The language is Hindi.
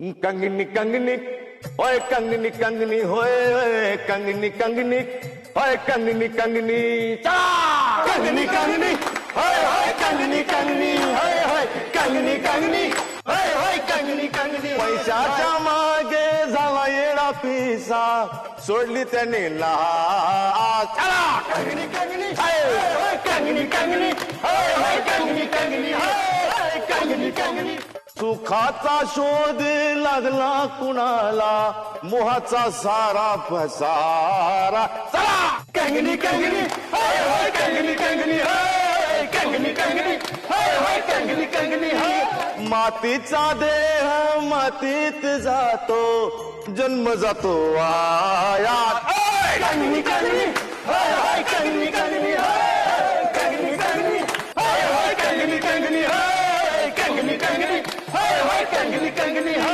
कंगनी कंगनी होय कंगनी कंगनी होय कंगनी कंगनी होय कंगनी कंगनी चला! कंगनी कंगनी होय होय कंगनी कंगनी होय होय कंगनी कंगनी होय होय कंगनी कंगनी। पैशाच्या मागे झाला येडा पिसा सोडली त्याने लाज चला! कंगनी कंगनी होय होय कंगनी कंगनी सुखाचा शोध लागला कुणाला? मोहाचा सारा पसारा. चला! कंगनी कंगनी हाय कंगनी कंगनी हाय कंगनी कंगनी कंगनी कंगनी मातीचा देह मातीत जातो जन्म जातो आया कंगनी कंगनी